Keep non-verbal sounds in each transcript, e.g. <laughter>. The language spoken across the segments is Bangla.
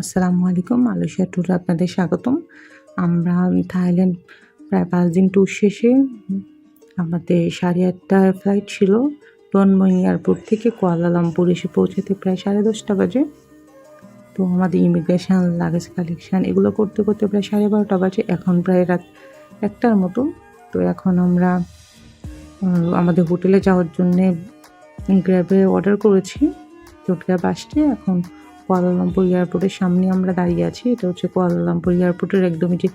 আসসালামু আলাইকুম, মালয়েশিয়া ট্যুরে আপনাদের স্বাগতম। আমরা থাইল্যান্ড প্রায় পাঁচ দিন ট্যুর শেষে আমাদের সাড়ে আটটার ফ্লাইট ছিল। টনমই এয়ারপোর্ট থেকে কুয়ালালামপুর এসে পৌঁছাতে প্রায় সাড়ে দশটা বাজে। তো আমাদের ইমিগ্রেশন লাগেজ কালেকশান এগুলো করতে করতে প্রায় সাড়ে বারোটা বাজে। এখন প্রায় রাত একটার মতো। তো এখন আমরা আমাদের হোটেলে যাওয়ার জন্যে গ্র্যাবে অর্ডার করেছি। তো গ্র্যাব আসছে। এখন কুয়ালালামপুর এয়ারপোর্টের সামনে আমরা দাঁড়িয়ে আছি। এটা হচ্ছে কুয়ালালামপুর এয়ারপোর্টের একদমই যে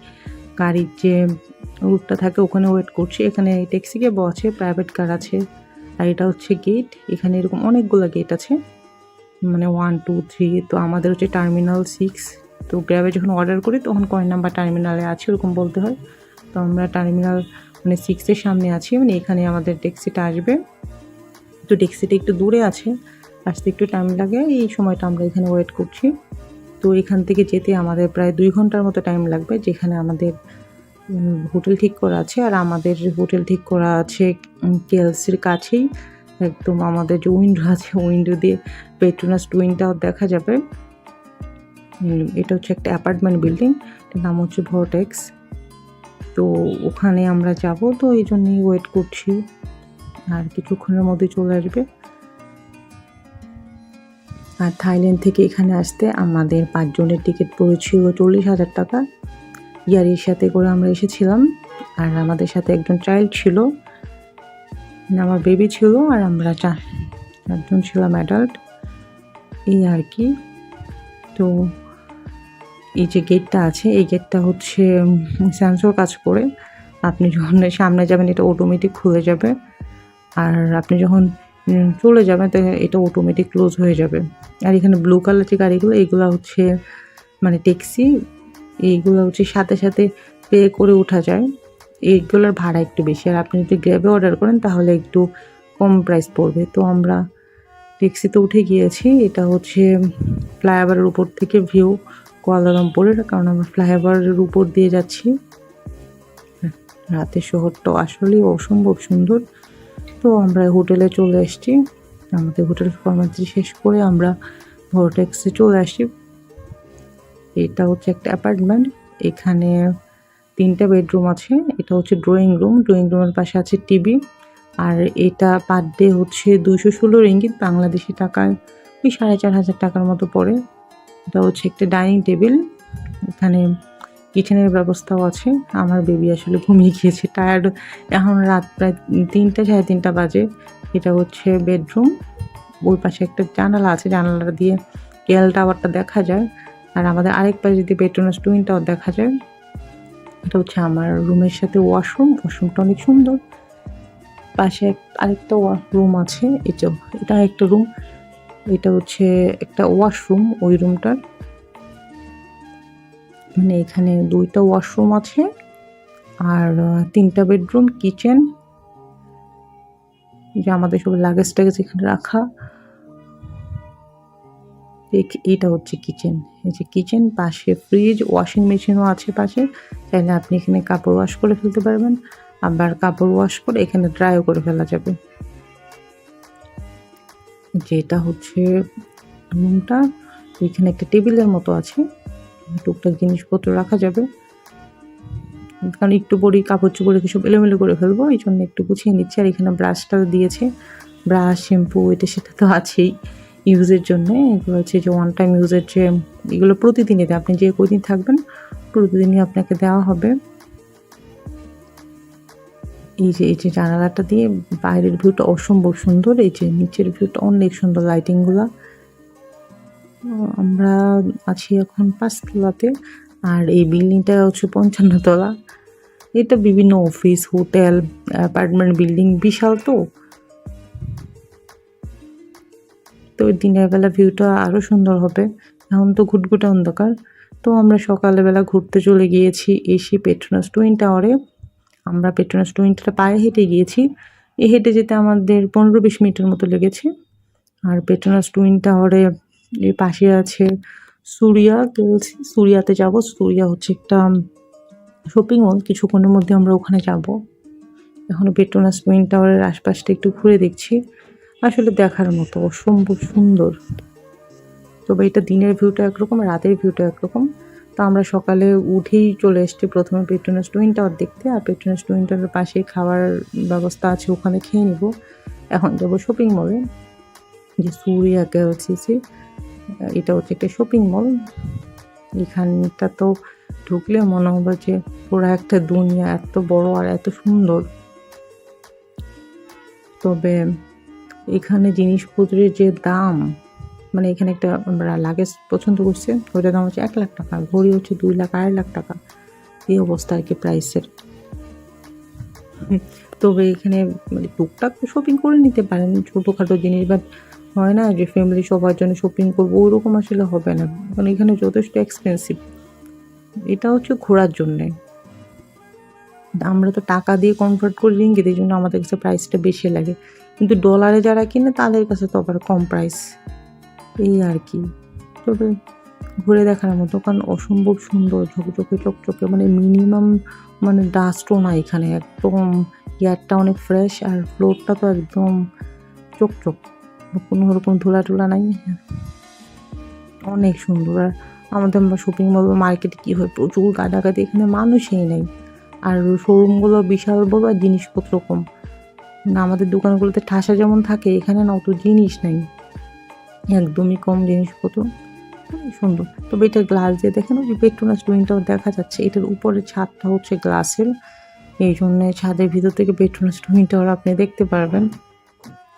গাড়ির যে রুটটা থাকে ওখানে ওয়েট করছি। এখানে ট্যাক্সি ক্যাবও আছে, প্রাইভেট কার আছে আর এটা হচ্ছে গেট। এখানে এরকম অনেকগুলো গেট আছে। মানে ওয়ান, টু, থ্রি, তো আমাদের হচ্ছে টার্মিনাল সিক্স। তো গ্র্যাবে যখন অর্ডার করি তখন কয় নাম্বার টার্মিনালে আছে ওরকম বলতে হয়। তো আমরা টার্মিনাল মানে সিক্সের সামনে আছি। মানে এখানে আমাদের ট্যাক্সিটা আসবে। তো ট্যাক্সিটা একটু দূরে আছে। আসতে একটু টাইম লাগে, এই সময়টা আমরা এখানে ওয়েট করছি। তো এখান থেকে যেতে আমাদের প্রায় দুই ঘণ্টার মতো টাইম লাগবে, যেখানে আমাদের হোটেল ঠিক করা আছে। আর আমাদের হোটেল ঠিক করা আছে কেএলসির কাছেই। একদম আমাদের যে উইন্ডো আছে উইন্ডো দিয়ে পেট্রোনাস টুইনটাও দেখা যাবে। এটা হচ্ছে একটা অ্যাপার্টমেন্ট বিল্ডিং নাম হচ্ছে ভোটেক্স তো ওখানে আমরা যাব, তো এই জন্যই ওয়েট করছি। আর কিছুক্ষণের মধ্যে চলে আসবে। আর থাইল্যান্ড থেকে এখানে আসতে আমাদের পাঁচজনের টিকিট পড়েছিল চল্লিশ হাজার টাকা। ইয়ারির সাথে করে আমরা এসেছিলাম আর আমাদের সাথে একজন চাইল্ড ছিল, আমার বেবি ছিল আর আমরা চারজন ছিলাম অ্যাডাল্ট এই আর কি। তো এই যে গেটটা আছে, এই গেটটা হচ্ছে সেন্সর কাজ করে। আপনি যখন সামনে যাবেন, এটা অটোমেটিক খুলে যাবে। আর আপনি যখন চলে যাবে, তো এটা অটোমেটিক ক্লোজ হয়ে যাবে। আর এখানে ব্লু কালার যে গাড়িগুলো এইগুলো হচ্ছে মানে ট্যাক্সি এইগুলো হচ্ছে সাথে সাথে পে করে ওঠা যায়। এইগুলোর ভাড়া একটু বেশি। আর আপনি যদি গ্র্যাবে অর্ডার করেন, তাহলে একটু কম প্রাইস পড়বে। তো আমরা ট্যাক্সিতে উঠে গিয়েছি। এটা হচ্ছে ফ্লাইওভারের উপর থেকে ভিউ কুয়ালালামপুরের, কারণ আমরা ফ্লাইওভারের উপর দিয়ে যাচ্ছি। রাতের শহরটা আসলেই অসম্ভব সুন্দর। তো আমরা হোটেলে চলে এসেছি আমাদের হোটেল ফর্মালিটি শেষ করে আমরা ভোরটেক্সে চলে আসি এটা হচ্ছে একটা অ্যাপার্টমেন্ট। এখানে তিনটা বেডরুম আছে। এটা হচ্ছে ড্রয়িং রুম। ড্রয়িং রুমের পাশে আছে টিভি। আর এটা পার ডে হচ্ছে দুশো ষোলো রিঙ্গিত। বাংলাদেশি টাকায় ওই সাড়ে চার হাজার টাকার মতো পড়ে। এটা হচ্ছে একটা ডাইনিং টেবিল। এখানে কিচেনের ব্যবস্থাও আছে। আমার বেবি আসলে ঘুমিয়ে গিয়েছে টায়ার্ড এখন রাত প্রায় তিনটা, সাড়ে তিনটা বাজে। এটা হচ্ছে বেডরুম ওই পাশে একটা জানালা আছে, জানালাটা দিয়ে কেএল টাওয়ারটা দেখা যায়। আর আমাদের আরেক পাশে যদি পেট্রোনাস টুইন টাওয়ার দেখা যায়, এটা হচ্ছে আমার রুমের সাথে ওয়াশরুম ওয়াশরুমটা অনেক সুন্দর। পাশে আরেকটা রুম আছে এটা এটা একটা রুম এটা হচ্ছে একটা ওয়াশরুম ওই রুমটার মানে এখানে দুইটা ওয়াশরুম আছে আর তিনটা বেডরুম, কিচেন, যে আমাদের সব লাগেজ টাগেজ এখানে রাখা। এইটা হচ্ছে কিচেন। এই যে কিচেন, পাশে ফ্রিজ ওয়াশিং মেশিনও আছে পাশে। চাইলে আপনি এখানে কাপড় ওয়াশ করে ফেলতে পারবেন। আবার কাপড় ওয়াশ করে এখানে ড্রাইও করে ফেলা যাবে। যেটা হচ্ছে রুমটা এখানে একটা টেবিলের মতো আছে। টুকটাক জিনিসপত্র রাখা যাবে। কারণ একটু পরেই কাপড় চোপড় রেখে সব এলোমেলো করে ফেলব, এই জন্য একটু গুছিয়ে নিচ্ছি। আর এখানে ব্রাশটা দিয়েছে। ব্রাশ শ্যাম্পু এটা সেটা তো আছেই ইউজের জন্য। এগুলো হচ্ছে যে ওয়ান টাইম ইউজের যে এগুলো প্রতিদিনই আপনি যে কদিন থাকবেন প্রতিদিনই আপনাকে দেওয়া হবে। এই যে এই যে জানালাটা দিয়ে বাইরের ভিউটা অসম্ভব সুন্দর, এই যে নিচের ভিউটা অনেক সুন্দর লাইটিংগুলা আমরা আছি এখন পাঁচতলাতে, আর এই বিল্ডিংটা হচ্ছে পঞ্চান্ন তলা এটা বিভিন্ন অফিস, হোটেল, অ্যাপার্টমেন্ট, বিল্ডিং বিশাল তো। তো দিনের বেলা ভিউটা আরও সুন্দর হবে। এখন তো ঘুটঘুটে অন্ধকার। তো আমরা সকালবেলা ঘুরতে চলে গিয়েছি এসে পেট্রোনাস টুইন টাওয়ারে আমরা পেট্রোনাস টুইনটা পায়ে হেঁটে গিয়েছি। এ হেঁটে যেতে আমাদের পনেরো বিশ মিনিটের মতো লেগেছে। আর পেট্রোনাস টুইন টাওয়ারে এর পাশে আছে সুরিয়া সুরিয়াতে যাব। সুরিয়া হচ্ছে একটা শপিং মল কিছুক্ষণের মধ্যে আমরা ওখানে যাব। এখনও পেট্রোনাস টুইন টাওয়ারের আশপাশটা একটু ঘুরে দেখছি। আসলে দেখার মতো অসম্ভব সুন্দর। তবে এটা দিনের ভিউটা একরকম, রাতের ভিউটা একরকম। তো আমরা সকালে উঠেই চলে এসেছি প্রথমে পেট্রোনাস টুইন টাওয়ার দেখতে। আর পেট্রোনাস টুইন টাওয়ারের পাশেই খাওয়ার ব্যবস্থা আছে, ওখানে খেয়ে নিব। এখন যাব শপিং মলে যে সুরিয়া গেলসিসি এটা হচ্ছে একটা শপিং মল এখানটা তো ঢুকলে মনে হবে যে পুরো একটা দুনিয়া, এত বড় আর এত সুন্দর। তবে এখানে জিনিসপত্রের যে দাম মানে এখানে একটা আমরা লাগেজ পছন্দ করছি ওইটার দাম হচ্ছে এক লাখ টাকা ঘড়ি হচ্ছে দুই লাখ, আড়াই লাখ টাকা। এই অবস্থা আর কি প্রাইসের তবে এখানে মানে টুকটাক শপিং করে নিতে পারেন, ছোটোখাটো জিনিস বাট হয় না যে ফ্যামিলি সবার জন্য শপিং করব, ওরকম আসলে হবে না। কারণ এখানে যথেষ্ট এক্সপেন্সিভ এটা হচ্ছে ঘোরার জন্যে। আমরা তো টাকা দিয়ে কনভার্ট করি রিঙ্গিত এই জন্য আমাদের কাছে প্রাইসটা বেশি লাগে। কিন্তু ডলারে যারা কিনে, তাদের কাছে তো আবার কম প্রাইস এই আর কি। তবে ঘুরে দেখার মতো, কারণ অসম্ভব সুন্দর, ঝকঝকে, চকচকে মানে মিনিমাম মানে ডাস্টও না এখানে। একদম এয়ারটা অনেক ফ্রেশ আর ফ্লোরটা তো একদম চকচক। কোনো রকম ধুলা টুলা নাই। অনেক সুন্দর। আর আমাদের শপিং মল বা মার্কেটে কী হয়? প্রচুর গাদাগাদি, এখানে মানুষই নেই। আর শোরুমগুলো বিশাল বড় আর জিনিসপত্র কম। না, আমাদের দোকানগুলোতে ঠাসা যেমন থাকে, এখানে না অত জিনিস নেই। একদমই কম জিনিসপত্র। সুন্দর। তবে এটা গ্লাস দিয়ে দেখেন, ওই যে পেট্রোনাস টুইনটাও দেখা যাচ্ছে। এটার উপরে ছাদটা হচ্ছে গ্লাসের এই জন্য ছাদের ভিতর থেকে পেট্রোনাস টুইনটাও আপনি দেখতে পারবেন।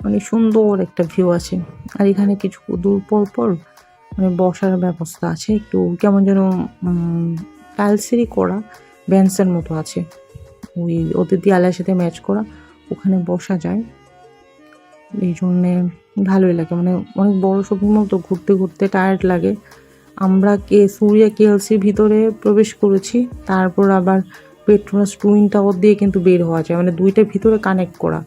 মানে সুন্দর একটা ভিউ আছে। আর এখানে কিছু দূর পর পর মানে বসার ব্যবস্থা আছে। একটু কেমন যেন টাইলসেরই করা বেঞ্চের মতো আছে। ওই ওদের দেয়ালের সাথে ম্যাচ করা, ওখানে বসা যায়। এই জন্যে ভালোই লাগে। মানে অনেক বড় শপিং মল তো ঘুরতে ঘুরতে টায়ার্ড লাগে। আমরা কে সুরিয়া কেএলসির ভিতরে প্রবেশ করেছি। তারপর আবার পেট্রোনাস টুইন টাওয়ার দিয়ে কিন্তু বের হওয়া যায়। মানে দুইটা ভিতরে কানেক্ট করা।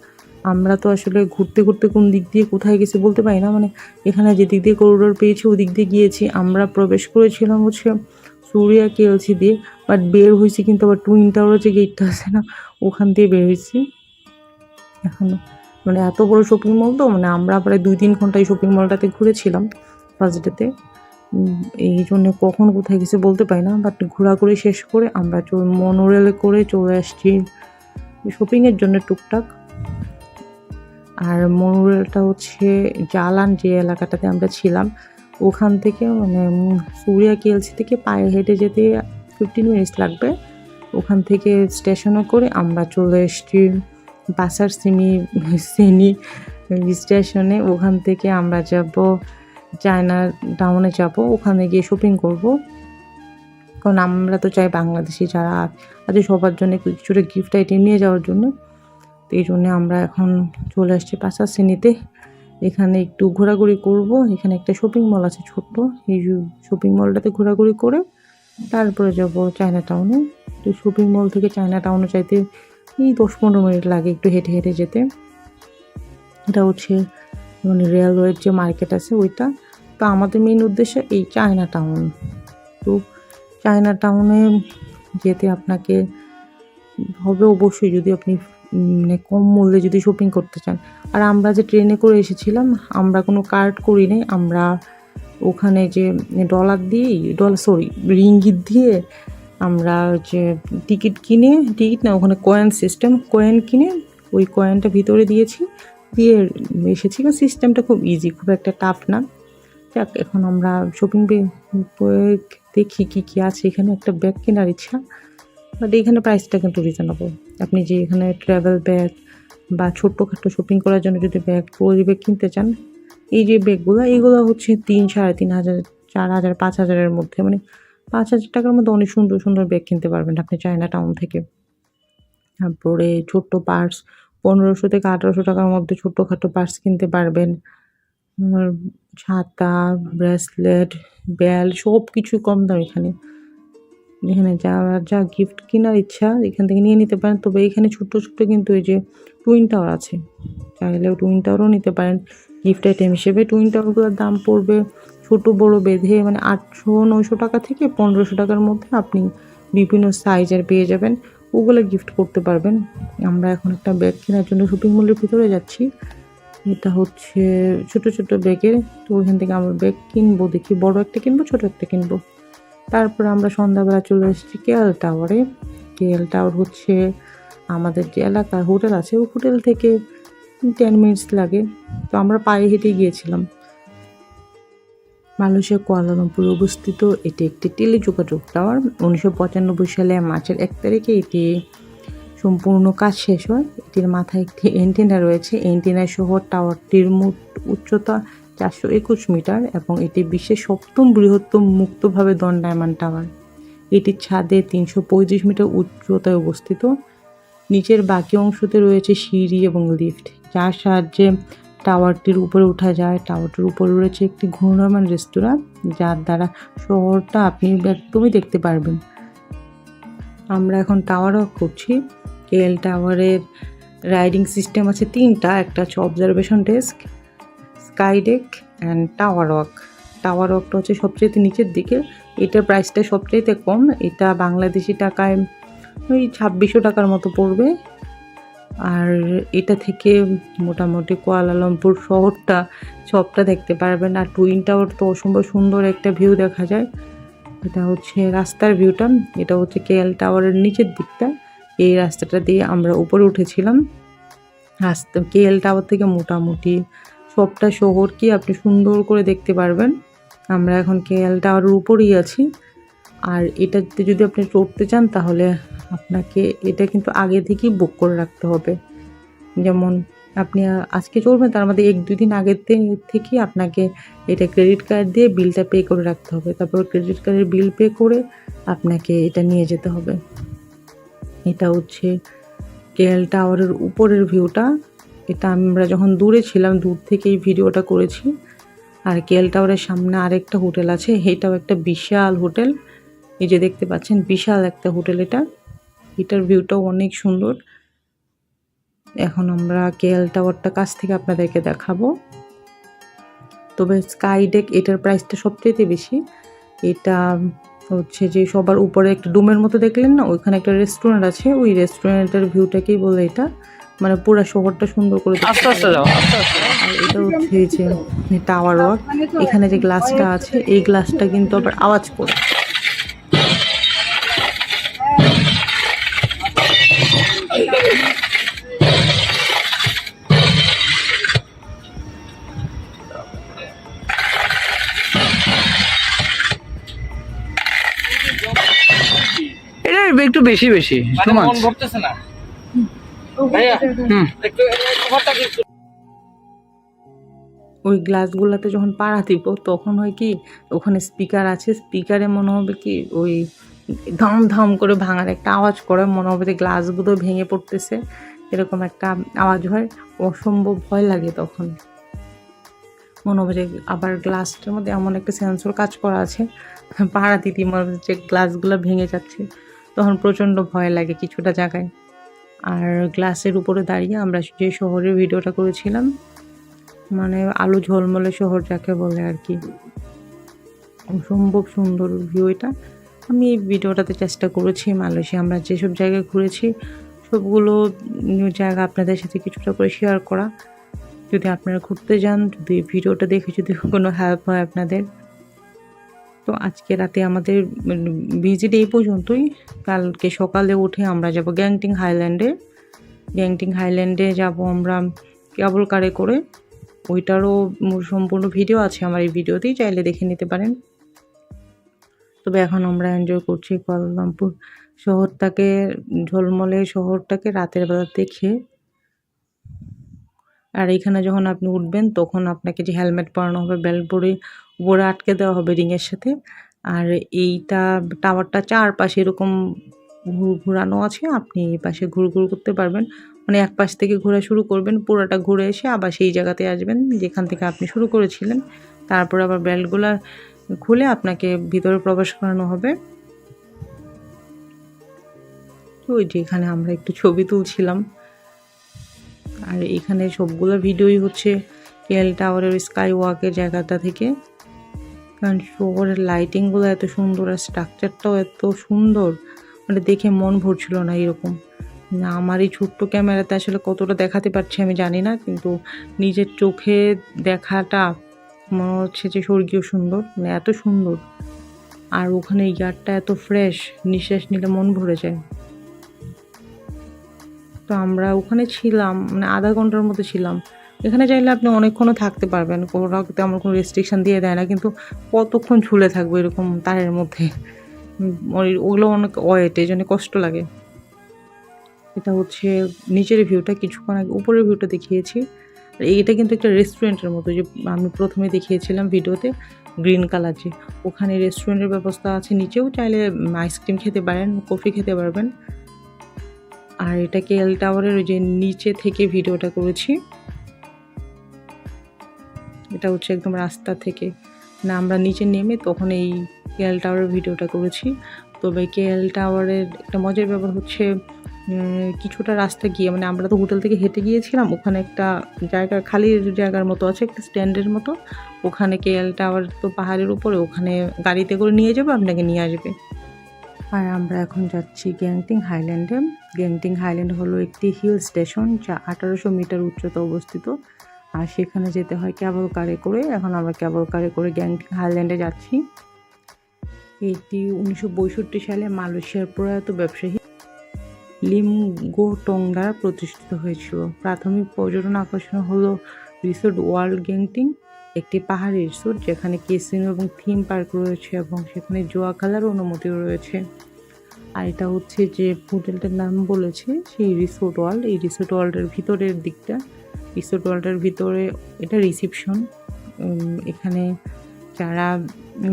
আমরা তো আসলে ঘুরতে ঘুরতে কোন দিক দিয়ে কোথায় গেছি বলতে পারি না। মানে এখানে যে দিক দিয়ে করিডোর পেয়েছি ওই দিক দিয়ে গিয়েছি। আমরা প্রবেশ করেছিলাম হচ্ছে সুরিয়া কেএলসি দিয়ে বাট বের হয়েছি কিন্তু আবার টুইন টাওয়ারের যে গেটটা আছে না, ওখান দিয়ে বের হয়েছি। এখন মানে এত বড় শপিং মল তো মানে আমরা প্রায় দুই তিন ঘণ্টা এই শপিং মলটাতে ঘুরেছিলাম ফার্স্ট ডেতে এই জন্য কখন কোথায় গেছে বলতে পারি না বাট ঘোরাঘুরি শেষ করে আমরা মনোরেলে করে চলে আসছি। শপিংয়ের জন্য টুকটাক। আর মনোরেলটা হচ্ছে জালান যে এলাকাটাতে আমরা ছিলাম, ওখান থেকে মানে সুরিয়া কেএলসি থেকে পায়ে হেঁটে যেতে ফিফটিন মিনিটস লাগবে। ওখান থেকে স্টেশনে করে আমরা চলে এসছি বাসার সিমি সিনি স্টেশনে ওখান থেকে আমরা যাব, চায়না টাউনে যাব, ওখানে গিয়ে শপিং করব। কারণ আমরা তো চাই বাংলাদেশি যারা আছে, সবার জন্য কিছুটা গিফট আইটেম নিয়ে যাওয়ার জন্য। তো এই জন্যে আমরা এখন চলে আসছি পাশার শ্রেণীতে। এখানে একটু ঘোরাঘুরি করব। এখানে একটা শপিং মল আছে ছোট্ট। এই শপিং মলটাতে ঘোরাঘুরি করে তারপরে যাব চায়না টাউনে তো শপিং মল থেকে চায়না টাউনে চাইতে এই দশ পনেরো মিনিট লাগে একটু হেঁটে হেঁটে যেতে। এটা হচ্ছে মানে রেলওয়ের যে মার্কেট আছে ওইটা। তো আমাদের মেইন উদ্দেশ্য এই চায়না টাউন তো চায়না টাউনে যেতে আপনাকে হবে অবশ্যই যদি আপনি মানে কম মূল্যে যদি শপিং করতে চান। আর আমরা যে ট্রেনে করে এসেছিলাম, আমরা কোনো কার্ড করি নাই, আমরা ওখানে যে ডলার দিয়েই ডলার সরি রিঙ্গিত দিয়ে আমরা যে টিকিট কিনে টিকিট না, ওখানে কয়েন সিস্টেম কয়েন কিনে ওই কয়েনটা ভিতরে দিয়েছি, দিয়ে এসেছি। সিস্টেমটা খুব ইজি খুব একটা টাফ না। যাক, এখন আমরা শপিং দেখি কী কী আছে। এখানে একটা ব্যাগ কেনার ইচ্ছা। বাট এইখানে প্রাইসটা কিন্তু রিজনেবল আপনি যে এখানে ট্রাভেল ব্যাগ বা ছোট্টখাটো শপিং করার জন্য যদি ব্যাগ পোলি ব্যাগ কিনতে চান, এই যে ব্যাগগুলো এইগুলো হচ্ছে তিন, সাড়ে তিন হাজার, চার হাজার, পাঁচ হাজারের মধ্যে। মানে পাঁচ হাজার টাকার মধ্যে অনেক সুন্দর সুন্দর ব্যাগ কিনতে পারবেন আপনি চায়না টাউন থেকে। তারপরে ছোট্ট পার্স পনেরোশো থেকে আঠারোশো টাকার মধ্যে ছোট্টখাটো পার্স কিনতে পারবেন। ছাতা ব্রেসলেট বেল সব কিছু কম দাম এখানে। এখানে যা যা গিফট কেনার ইচ্ছা এখান থেকে নিয়ে নিতে পারেন। তবে এখানে ছোট্ট ছোট্ট কিন্তু এই যে টুইন টাওয়ার আছে। চাইলেও টুইন টাওয়ারও নিতে পারেন। গিফট আইটেম হিসেবে টুইন টাওয়ারগুলোর দাম পড়বে ছোটো, বড়ো বেঁধে মানে আটশো, নয়শো টাকা থেকে পনেরোশো টাকার মধ্যে আপনি বিভিন্ন সাইজের পেয়ে যাবেন। ওগুলো গিফট করতে পারবেন। আমরা এখন একটা ব্যাগ কেনার জন্য শপিং মলের ভিতরে যাচ্ছি। এটা হচ্ছে ছোট ছোট ব্যাগের তো ওইখান থেকে আমরা ব্যাগ কিনবো, দেখি বড় একটা কিনবো, ছোট একটা কিনবো। তারপর আমরা সন্ধ্যাবেলা চলে এসেছি কেএল টাওয়ারে। কেএল টাওয়ার হচ্ছে আমাদের যে এলাকার হোটেল আছে, ওই হোটেল থেকে টেন মিনিটস লাগে। তো আমরা পায়ে হেঁটে গিয়েছিলাম। মালয়েশিয়া কুয়ালালামপুরে অবস্থিত এটি একটি টেলিযোগাযোগ টাওয়ার। উনিশশো পঁচানব্বই সালে মার্চের এক তারিখে এটি সম্পূর্ণ কাজ শেষ হয়। এটির মাথায় একটি এন্টিনা রয়েছে। এন্টিনা সহ টাওয়ারটির মোট উচ্চতা চারশো একুশ মিটার এবং এটি বিশ্বের সপ্তম বৃহত্তম মুক্তভাবে দণ্ডায়মান টাওয়ার। এটির ছাদে তিনশো পঁয়ত্রিশ মিটার উচ্চতায় অবস্থিত। নিচের বাকি অংশতে রয়েছে সিঁড়ি এবং লিফট, যার সাহায্যে টাওয়ারটির উপরে ওঠা যায়। টাওয়ারটির উপরে রয়েছে একটি ঘূর্ণয়মান রেস্তোরাঁ, যার দ্বারা শহরটা আপনি একদমই দেখতে পারবেন। আমরা এখন টাওয়ার ওয়াক করছি। কেএল টাওয়ারের রাইডিং সিস্টেম আছে তিনটা, একটা হচ্ছে observation deck sky deck and tower walk tower ওয়াকটা হচ্ছে সবচেয়ে নিচের দিকে। এটার প্রাইসটা সবচাইতে কম। এটা বাংলাদেশি টাকায় ওই ছাব্বিশশো টাকার মতো পড়বে। আর এটা থেকে মোটামুটি কুয়ালালামপুর শহরটা, সবটা দেখতে পারবেন। আর টুইন টাওয়ার তো অসম্ভব সুন্দর একটা ভিউ দেখা যায়। এটা হচ্ছে রাস্তার ভিউটা এটা হচ্ছে কেএল টাওয়ারের নিচের দিকটা। এই রাস্তাটা দিয়ে আমরা উপরে উঠেছিলাম। রাস্তা কেএল টাওয়ার থেকে মোটামুটি সবটা শহর কি আপনি সুন্দর করে দেখতে পারবেন। আমরা এখন কেএল টাওয়ারের উপরেই আছি। আর এটাতে যদি আপনি চড়তে চান তাহলে আপনাকে এটা কিন্তু আগে থেকেই বুক করে রাখতে হবে। যেমন আপনি আজকে চড়বেন, তার মধ্যে এক দুই দিন আগের থেকে আপনাকে এটা ক্রেডিট কার্ড দিয়ে বিলটা পে করে রাখতে হবে। তারপর ক্রেডিট কার্ডের বিল পে করে আপনাকে এটা নিয়ে যেতে হবে। এটা হচ্ছে কেএল টাওয়ারের উপরের ভিউটা এটা আমরা যখন দূরে ছিলাম, দূর থেকে এই ভিডিওটা করেছি। আর কেএল টাওয়ারের সামনে আরেকটা হোটেল আছে, এটাও একটা বিশাল হোটেল। এই যে দেখতে পাচ্ছেন, বিশাল একটা হোটেল এটা। এটার ভিউটাও অনেক সুন্দর। এখন আমরা কেএল টাওয়ারটা কাছ থেকে আপনাদেরকে দেখাবো। তবে স্কাই ডেক এটার প্রাইসটা সবচেয়ে বেশি। এটা হচ্ছে যে সবার উপরে একটা ডুমের মতো দেখলেন না? ওইখানে একটা রেস্টুরেন্ট আছে, ওই রেস্টুরেন্টের ভিউটাকেই বলে এটা। মানে পুরো শহরটা সুন্দর করে আস্তে আস্তে যাও। আস্তে আস্তে আর এটা হচ্ছে এই যে টাওয়ার ওয়াক এখানে যে গ্লাসটা আছে এই গ্লাসটা কিন্তু আবার আওয়াজ করে। এটা একটু বেশি বেশি মানে মন ভরতেছে না ভাইয়া হুম একটু ওভারটাকে একটু ওই গ্লাসগুলোতে যখন পাড়া দিব তখন হয় কি ওখানে স্পিকার আছে স্পিকারে মনে হবে কি ওই ধাম ধাম করে ভাঙার একটা আওয়াজ করে মনে হবে যে গ্লাসগুলো ভেঙে পড়তেছে এরকম একটা আওয়াজ হয় অসম্ভব ভয় লাগে তখন। মনে হবে যে আবার গ্লাসটার মধ্যে এমন একটা সেন্সর কাজ করা আছে পাড়া দিদি মনে হবে যে গ্লাসগুলো ভেঙে যাচ্ছে তখন প্রচণ্ড ভয় লাগে কিছুটা জায়গায়। আর গ্লাসের উপরে দাঁড়িয়ে আমরা যে শহরের ভিডিওটা করেছিলাম মানে আলো ঝলমলে শহর যাকে বলে আর কি। অসম্ভব সুন্দর ভিউ এটা। আমি এই ভিডিওটাতে চেষ্টা করেছি মালয়েশিয়া, আমরা যেসব জায়গায় ঘুরেছি, সবগুলো জায়গা আপনাদের সাথে কিছুটা করে শেয়ার করা। যদি আপনারা ঘুরতে যান, যদি ভিডিওটা দেখে যদি কোনো হেল্প হয় আপনাদের তো আজকে রাতে আমাদের ভিজিট এই পর্যন্তই। কালকে সকালে উঠে আমরা যাব গ্যাংটিং হাইল্যান্ডে। গ্যাংটিং হাইল্যান্ডে যাব আমরা কেবল কারে করে। ওইটারও সম্পূর্ণ ভিডিও আছে আমার এই ভিডিওতেই চাইলে দেখে নিতে পারেন। তবে এখন আমরা এনজয় করছি কুয়ালালামপুর শহরটাকে, ঝলমলে শহরটাকে রাতের বেলা দেখে। আর এখানে যখন আপনি উঠবেন, তখন আপনাকে যে হেলমেট পরানো হবে বেল্ট পরে উপরে আটকে দেওয়া হবে রিংয়ের সাথে। আর এইটা টাওয়ারটা চারপাশে এরকম ঘুর- ঘোরানো আছে, আপনি এই পাশে ঘুর ঘুর করতে পারবেন। মানে এক পাশ থেকে ঘোরা শুরু করবেন, পুরোটা ঘুরে এসে আবার সেই জায়গাতে আসবেন, যেখান থেকে আপনি শুরু করেছিলেন। তারপর আবার বেল্টগুলা খুলে আপনাকে ভিতরে প্রবেশ করানো হবে। ওই যে এখানে আমরা একটু ছবি তুলছিলাম। আর এখানে সবগুলো ভিডিওই হচ্ছে কেএল টাওয়ারের স্কাই ওয়াকের জায়গাটা থেকে। কারণ শহরের লাইটিংগুলো এত সুন্দর আর স্ট্রাকচারটাও এত সুন্দর মানে দেখে মন ভরছিল না এরকম। না, আমার এই ছোট্ট ক্যামেরাতে আসলে কতটা দেখাতে পারছি আমি জানি না, কিন্তু নিজের চোখে দেখাটা মনে হচ্ছে যে স্বর্গীয় সুন্দর মানে এত সুন্দর। আর ওখানে ইয়ারটা এত ফ্রেশ নিঃশ্বাস নিলে মন ভরে যায়। তো আমরা ওখানে ছিলাম মানে আধা ঘণ্টার মতো ছিলাম। এখানে চাইলে আপনি অনেকক্ষণও থাকতে পারবেন কোথাও তেমন কোনো রেস্ট্রিকশান দিয়ে দেয় না, কিন্তু কতক্ষণ ঝুলে থাকব এরকম তারের মধ্যে? ওগুলো অনেক ওয়েট এই জন্য কষ্ট লাগে। এটা হচ্ছে নিচের ভিউটা কিছুক্ষণ আগে উপরের ভিউটা দেখিয়েছি। আর এইটা কিন্তু একটা রেস্টুরেন্টের মতো, যে আমি প্রথমে দেখিয়েছিলাম ভিডিওতে গ্রিন কালার যে। ওখানে রেস্টুরেন্টের ব্যবস্থা আছে, নিচেও চাইলে আইসক্রিম খেতে পারেন কফি খেতে পারবেন। আর এটা কেএল টাওয়ারের ওই যে নিচে থেকে ভিডিওটা করেছি। এটা হচ্ছে একদম রাস্তা থেকে। না, আমরা নিচে নেমে তখন এই কেএল টাওয়ারের ভিডিওটা করেছি। তবে কেএল টাওয়ারের একটা মজার ব্যাপার হচ্ছে কিছুটা রাস্তা গিয়ে মানে আমরা তো হোটেল থেকে হেঁটে গিয়েছিলাম, ওখানে একটা জায়গা, খালি জায়গার মতো আছে, একটা স্ট্যান্ডের মতো। ওখানে কেএল টাওয়ার তো পাহাড়ের উপরে, ওখানে গাড়িতে করে নিয়ে যাবে, আপনাকে নিয়ে আসবে। আর আমরা এখন যাচ্ছি গ্যাংটিং হাইল্যান্ডে গ্যাংটিং হাইল্যান্ড হলো একটি হিল স্টেশন যা আঠারোশো মিটার উচ্চতা অবস্থিত। আর সেখানে যেতে হয় ক্যাবল কারে করে। এখন আমরা ক্যাবল কারে করে গ্যাংটিং হাইল্যান্ডে যাচ্ছি। এটি উনিশশো সালে মালয়েশিয়ার প্রয়াত ব্যবসায়ী লিমগো টং দ্বারা প্রতিষ্ঠিত হয়েছিল। প্রাথমিক পর্যটন আকর্ষণ হলো রিসোর্ট ওয়ার্ল্ড গ্যাংটিং, একটি পাহাড়ি রিসোর্ট যেখানে কেসিনো এবং থিম পার্ক রয়েছে এবং সেখানে জোয়া খেলার অনুমতিও রয়েছে। আর এটা হচ্ছে যে হোটেলটার নাম বলেছে, সেই রিসোর্ট ওয়ার্ল্ড। এই রিসোর্ট ওয়ার্ল্ডের ভিতরের দিকটা রিসোর্ট ওয়ার্ল্ডের ভিতরে এটা রিসিপশন এখানে যারা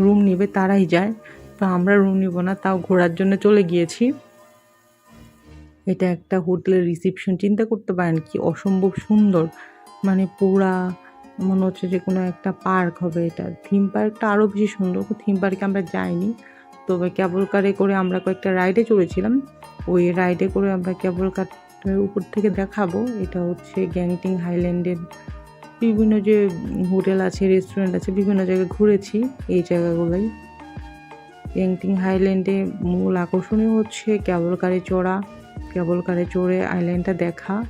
রুম নেবে তারাই যায়। তো আমরা রুম নিব না, তাও ঘোরার জন্য চলে গিয়েছি। এটা একটা হোটেলের রিসিপশন চিন্তা করতে পারেন কি অসম্ভব সুন্দর। মানে পুরা মনে হচ্ছে যে কোনো একটা পার্ক হবে এটা। থিম পার্কটা আরও বেশি সুন্দর থিম পার্কে আমরা যাইনি। তবে কেবল কারে করে আমরা কয়েকটা রাইডে চড়েছিলাম। ওই রাইডে করে আমরা কেবল কারের উপর থেকে দেখাবো। এটা হচ্ছে গ্যাংটিং হাইল্যান্ডের বিভিন্ন যে হোটেল আছে, রেস্টুরেন্ট আছে, বিভিন্ন জায়গায় ঘুরেছি এই জায়গাগুলোই। গ্যাংটিং হাইল্যান্ডে মূল আকর্ষণীয় হচ্ছে কেবল কারে চড়া, কেবল কারে চড়ে আইল্যান্ডটা দেখা।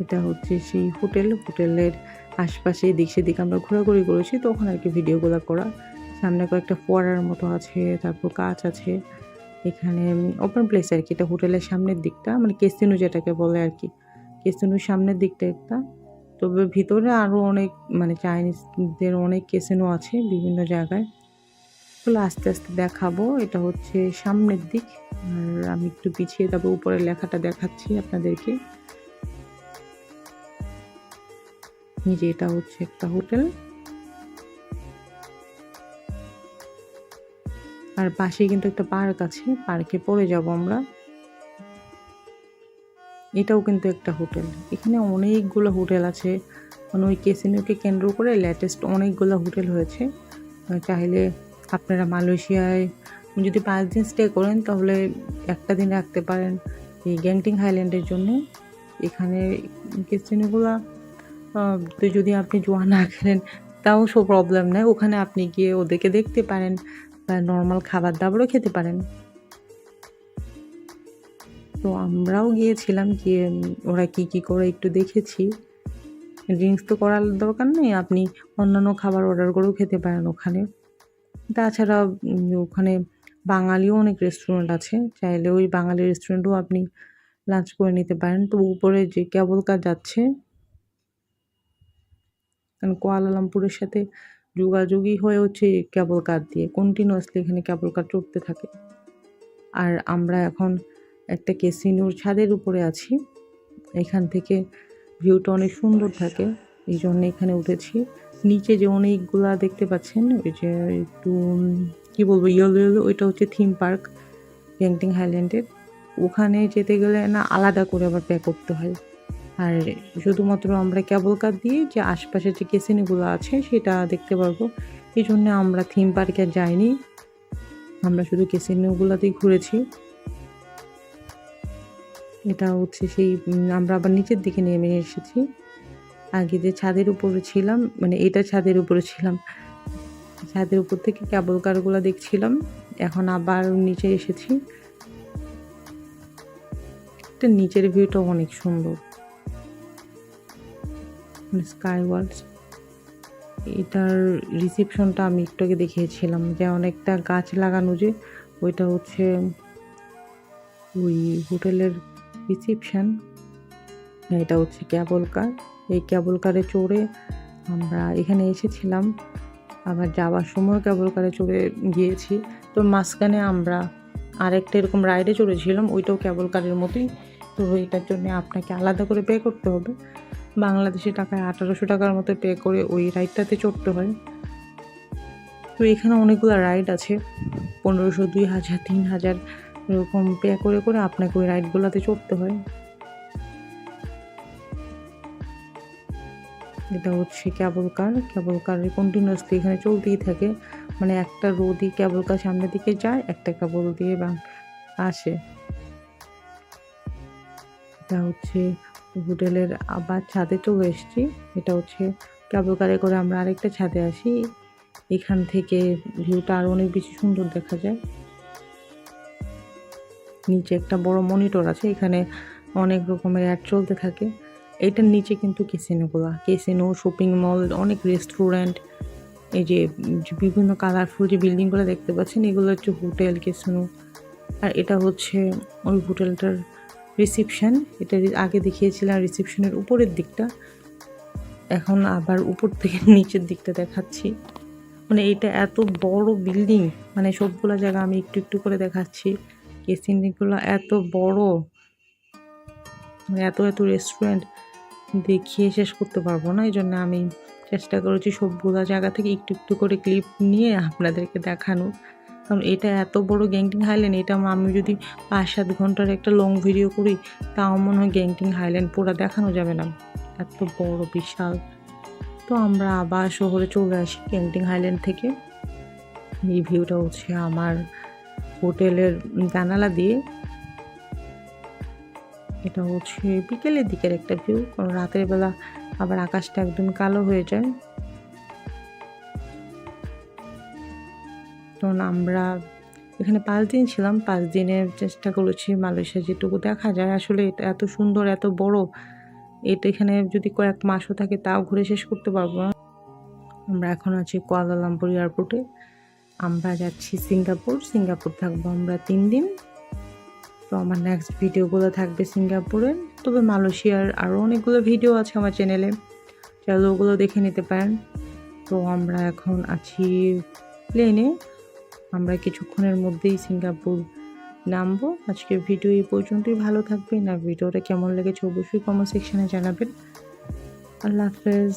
এটা হচ্ছে সেই হোটেল, হোটেলের আশপাশে দিক সেদিক আমরা ঘোরাঘুরি করেছি, তখন আর কি ভিডিওগুলো করা। সামনে কয়েকটা ফোয়ারার মতো আছে, তারপর কাজ আছে। এখানে ওপেন প্লেস আর কি, এটা হোটেলের সামনের দিকটা মানে কেসিনো যেটাকে বলে আর কি। কেসিনোর সামনের দিকটা একটা। তবে ভিতরে আরও অনেক মানে চাইনিজদের অনেক কেসিনো আছে বিভিন্ন জায়গায়। এগুলো আস্তে আস্তে দেখাবো, এটা হচ্ছে সামনের দিক। আর আমি একটু পিছিয়ে তারপর উপরের লেখাটা দেখাচ্ছি আপনাদেরকে। নিজে এটা হচ্ছে একটা হোটেল। আর পাশে কিন্তু একটা পার্ক আছে, পার্কে পড়ে যাব আমরা। এটাও কিন্তু একটা হোটেল। এখানে অনেকগুলো হোটেল আছে। মানে ওই কেসিনোকে কেন্দ্র করে লেটেস্ট অনেকগুলো হোটেল হয়েছে। চাইলে আপনারা মালয়েশিয়ায় যদি পাঁচ দিন স্টে করেন, তাহলে একটা দিন রাখতে পারেন এই গ্যাংটিং হাইল্যান্ডের জন্য। এখানে কেসিনোগুলো তো যদি আপনি জোয়া না খেলেন, তাও সব প্রবলেম নেই। ওখানে আপনি গিয়ে ওদেরকে দেখতে পারেন। বা নর্মাল খাবার দাবারও খেতে পারেন। তো আমরাও গিয়েছিলাম গিয়ে ওরা কি কি করে একটু দেখেছি। ড্রিঙ্কস তো করার দরকার নেই, আপনি অন্যান্য খাবার অর্ডার করেও খেতে পারেন ওখানে। তাছাড়া ওখানে বাঙালিও অনেক রেস্টুরেন্ট আছে, চাইলে ওই বাঙালি রেস্টুরেন্টও আপনি লাঞ্চ করে নিতে পারেন। তো উপরে যে কেবল কার যাচ্ছে কারণ কোয়ালালামপুরের সাথে যোগাযোগই হয়ে হচ্ছে কেবল কার দিয়ে। কন্টিনিউয়াসলি এখানে কেবল কার চড়তে থাকে। আর আমরা এখন একটা কেসিনোর ছাদের উপরে আছি। এখান থেকে ভিউটা অনেক সুন্দর থাকে। এই জন্য এখানে উঠেছি। নিচে যে অনেকগুলা দেখতে পাচ্ছেন, ওই যে একটু কি বলব ইয়েলো ইয়েলো ওইটা হচ্ছে থিম পার্ক গ্যাংটিং হাইল্যান্ডের ওখানে যেতে গেলে না আলাদা করে আবার পে করতে হয়। আর শুধুমাত্র আমরা কেবল কার দিয়ে যে আশপাশে যে কেসিনোগুলো আছে সেটা দেখতে পারব। এই জন্য আমরা থিম পার্কে যাইনি। আমরা শুধু কেসিনোগুলোতেই ঘুরেছি। এটা হচ্ছে সেই আমরা আবার নিচের দিকে নেমে এসেছি। আগে যে ছাদের উপরে ছিলাম মানে এটা ছাদের উপরে ছিলাম। ছাদের উপর থেকে কেবল কারগুলো দেখছিলাম। এখন আবার নিচে এসেছি। এটা নিচের ভিউটা অনেক সুন্দর। স্কাই ওয়ার্ল্ড এটার রিসেপশনটা আমি একটু আগে দেখিয়েছিলাম, যে অনেকটা গাছ লাগানো যে, ওইটা হচ্ছে ওই হোটেলের রিসেপশন এটা হচ্ছে ক্যাবল কার এই ক্যাবল কারে চড়ে আমরা এখানে এসেছিলাম। আবার যাওয়ার সময় ক্যাবল কারে চড়ে গিয়েছি। তো মাঝখানে আমরা আরেকটা এরকম রাইডে চড়েছিলাম, ওইটাও ক্যাবল কারের মতোই। তো এটার জন্য আপনাকে আলাদা করে পে করতে হবে। বাংলাদেশি টাকায় আঠারোশো টাকার মতো পে করে ওই রাইডটাতে চড়তে হয়। তো এখানে অনেকগুলো রাইড আছে, পনেরোশো, দুই হাজার, তিন হাজার, এরকম পে করে করে আপনাকে ওই রাইডগুলোতে চড়তে হয়। এটা হচ্ছে ক্যাবল কার ক্যাবল কারের কন্টিনিউসলি এখানে চলতেই থাকে। মানে একটা রোদই ক্যাবল কার সামনের দিকে যায়, একটা কেবল দিয়ে বা আসে। এটা হচ্ছে হোটেলের আবার ছাদে চলে এসেছি। এটা হচ্ছে ক্যাবল কারে আমরা আরেকটা ছাদে আসি। এখান থেকে ভিউটা আরও অনেক বেশি সুন্দর দেখা যায়। নিচে একটা বড় মনিটর আছে, এখানে অনেক রকমের অ্যাড চলতে থাকে। এটার নিচে কিন্তু কেসিনোগুলো কেসিনো শপিং মল, অনেক রেস্টুরেন্ট, এই যে বিভিন্ন কালারফুল যে বিল্ডিংগুলো দেখতে পাচ্ছেন, এগুলো হচ্ছে হোটেল কেসিনো আর এটা হচ্ছে ওই হোটেলটার রিসেপশন এটা আগে দেখিয়েছিলাম রিসেপশনের উপরের দিকটা। এখন আবার উপর থেকে <laughs> নিচের দিকটা দেখাচ্ছি। মানে এটা এত বড় বিল্ডিং মানে সবগুলো জায়গা আমি একটু একটু করে দেখাচ্ছি। কেসিনগুলো এত বড়। এত এত রেস্টুরেন্ট দেখিয়ে শেষ করতে পারব না এই জন্য আমি চেষ্টা করেছি সবগুলো জায়গা থেকে একটু একটু করে ক্লিপ নিয়ে আপনাদেরকে দেখানো কারণ এটা এত বড় গ্যাংটিং হাইল্যান্ড, এটা আমি যদি পাঁচ সাত ঘণ্টার একটা লং ভিডিও করি, তাও মনে হয় গ্যাংটিং হাইল্যান্ড পুরো দেখানো যাবে না। এত বড় বিশাল। তো আমরা আবার শহরে চলে আসি গ্যাংটিং হাইল্যান্ড থেকে। এই ভিউটা হচ্ছে আমার হোটেলের জানালা দিয়ে। এটা হচ্ছে বিকেলের দিকের একটা ভিউ কারণ রাতের বেলা আবার আকাশটা একদম কালো হয়ে যায়। তখন আমরা এখানে পাঁচ দিন ছিলাম, পাঁচ দিনের চেষ্টা করেছি মালয়েশিয়া যেটুকু দেখা যায়। আসলে এটা এত সুন্দর, এত বড়, এটা এখানে যদি কয়েক মাসও থাকে তাও ঘুরে শেষ করতে পারব না। আমরা এখন আছি কুয়ালালামপুর এয়ারপোর্টে। আমরা যাচ্ছি সিঙ্গাপুর। সিঙ্গাপুর থাকব আমরা তিন দিন। তো আমার নেক্সট ভিডিওগুলো থাকবে সিঙ্গাপুরের তবে মালয়েশিয়ার আরও অনেকগুলো ভিডিও আছে আমার চ্যানেলে চাইলে ওগুলো দেখে নিতে পারেন। তো আমরা এখন আছি প্লেনে আমরা কিছুক্ষণের মধ্যেই সিঙ্গাপুর নামবো। আজকের ভিডিও এই পর্যন্তই। ভালো থাকবে না ভিডিওটা কেমন লেগেছে অবশ্যই কমেন্ট সেকশানে জানাবেন। আল্লাহ হাফেজ।